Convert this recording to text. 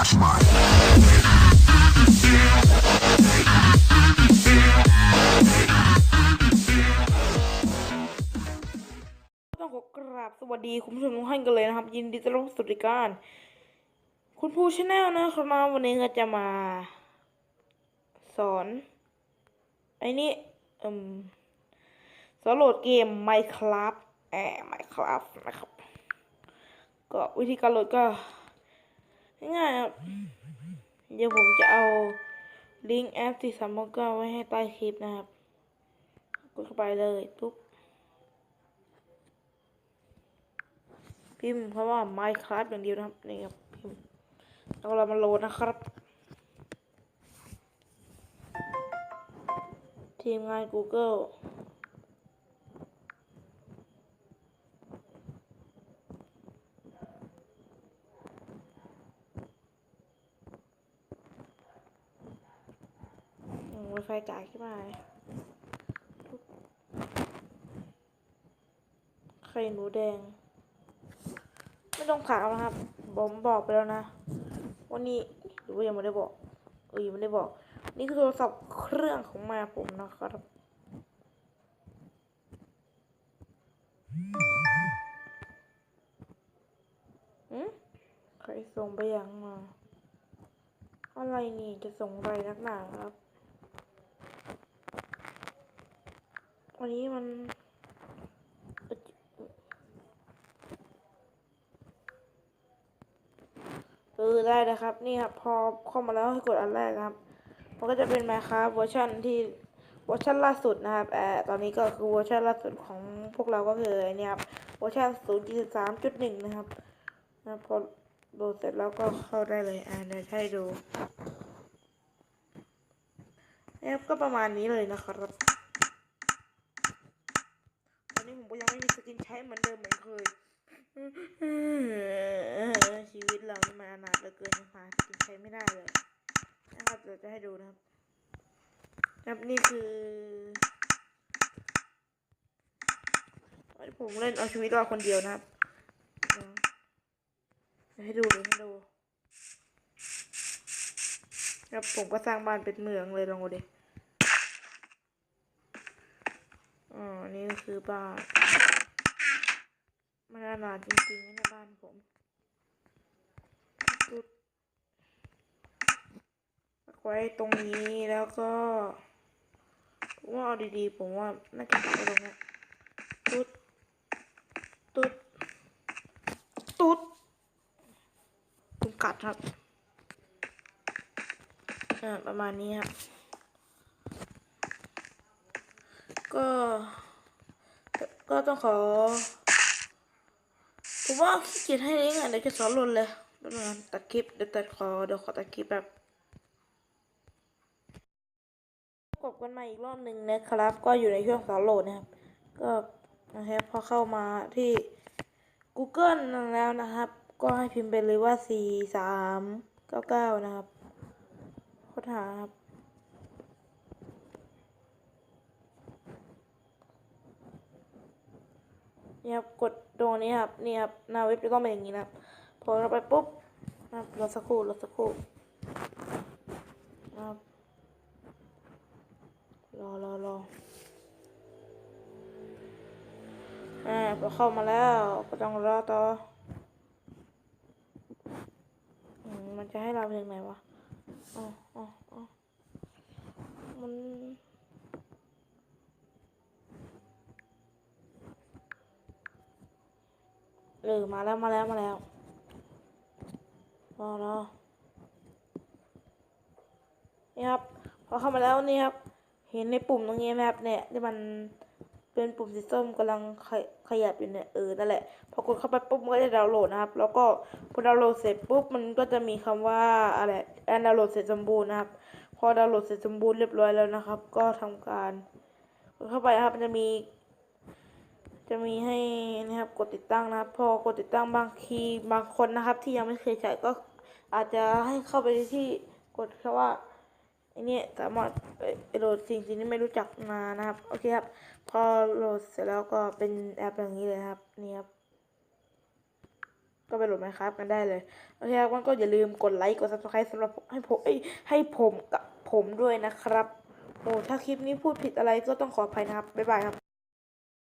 That's mine. ต้องขอกราบสวัสดีคุณผู้ชมทุกท่านกันเลยนะครับ ยินดีต้อนรับสู่รายการคุณผู้ชาแนลนะครับวันนี้ก็จะมา สอนไอ้นี่อืมสอนโหลดเกม Minecraft แอ Minecraft นะครับ ก็วิธีการโหลดก็ ง่ายๆครับเดี๋ยวผมจะเอาลิงก์แอปที่สามกไว้ให้ใต้คลิปนะครับ กดเข้าไปเลยปุ๊บพิมพ์คำว่า Minecraft อย่างเดียวนะครับนี่ครับพิมพ์แล้วเรามาโหลดนะครับ ทีมงาน Google ไฟจ่ายขึ้นมาไข่หนูแดง ไม่ต้องถามนะครับผมบอกไปแล้วนะ วันนี้หรือว่ายังไม่ได้บอกเออยังไม่ได้บอก นี่คือโทรศัพท์เครื่องของม่ผมนะครับอืมใครส่งไปยังมา อะไรนี่จะส่งไปนักหนาครับ วันนี้มันเออได้เลยครับ นี่ครับ พอเข้ามาแล้วให้กดอันแรกครับ มันก็จะเป็น Minecraft เวอร์ชันที่เวอร์ชันล่าสุดนะครับแอตอนนี้ก็คือเวอร์ชันล่าสุดของพวกเราก็คือไอ้เนี่ยครับเวอร์ชัน0.3.1 นะครับนะพอโหลดเสร็จแล้วก็เข้าได้เลยอ่าเดี๋ยวให้ดูนะครับก็ประมาณนี้เลยนะครับตอนนี้ผมก็ยังไม่มีสกินใช้เหมือนเดิมเหมือนเคย ชีวิตเรานี่มันอนาถเหลือเกินหาสกินใช้ไม่ได้เลยนะครับเให้ดูนะครับครับนี่คือผมเล่นเอาชีวิตรอดคนเดียวนะครับให้ดูเดี๋ยให้ดูครับผมก็สร้างบ้านเป็นเมืองเลยลองดูดิอ๋อนี่คือบ้านมันอนาถจริงๆนะในบ้านผมปุ๊บไว้ตรงนี้แล้วก็ผมว่าเอาดีๆ ผมว่าน่าจะไว้ตรงนี้ตุ๊ดตุ๊ดตุ๊ดผมกัดครับอ่าประมาณนี้ครับก็ก็ต้องขอ ผมว่าขี้เกียจให้ลิงอะเดี๋ยวจะสอนหล่นเลยป๊บนึงนะตัดคลิปเดี๋ยวตัดขอเดี๋ยวขอตัดคลิปแบบ กบกันมาอีกรอบหนึ่งนะครับ ก็อยู่ในช่วงสอนโหลดนะครับ ก็นะครับพอเข้ามาที่ Google แล้วนะครับ ก็ให้พิมพ์ไปเลยว่าสี่สามเก้าเก้านะครับค้นหาครับนี่ครับกดตรงนี้ครับนี่ครับหน้าเว็บจะต้องเป็นอย่างนี้นะครับพอเราไปปุ๊บนะครับรอสักครู่รอสักครู่นะครับ รอรอรออ่าพอเข้ามาแล้วก็ต้องรอต่ออืมมันจะให้เราเพลงไหนวะอ๋ออ๋ออ๋อมันเออมาแล้วมาแล้วมาแล้วรอรอนี่ครับ พอเข้ามาแล้วนี่ครับ เห็นในปุ่มตรงนี้ไหมครับเนี่ยที่มันเป็นปุ่มสีส้มกำลังขยับอยู่เนี่ยเออนั่นแหละพอกดเข้าไปปุ๊บมันก็จะดาวน์โหลดนะครับ แล้วก็พอดาวน์โหลดเสร็จปุ๊บมันก็จะมีคำว่าอะไรแอนดาวน์โหลดเสร็จสมบูรณ์นะครับ พอดาวน์โหลดเสร็จสมบูรณ์เรียบร้อยแล้วนะครับ ก็ทำการกดเข้าไปนะครับมันจะมี จะมีให้นะครับกดติดตั้งนะครับ พอกดติดตั้งบางทีบางคนนะครับ ที่ยังไม่เคยใช้ก็อาจจะให้เข้าไปที่กดแค่ว่า อันนี้สามารถโหลดสิ่งที่ไม่รู้จักมานะครับ โอเคครับ พอโหลดเสร็จแล้วก็เป็นแอปอย่างนี้เลยครับ นี่ครับ ก็ไปโหลดไหมครับกันได้เลย โอเคครับวันก็อย่าลืมกดไลค์ กด subscribe สำหรับให้ผมเอ้ให้ผมกับผมด้วยนะครับ โอ้ถ้าคลิปนี้พูดผิดอะไรก็ต้องขออภัยนะครับ บ๊ายบายครับ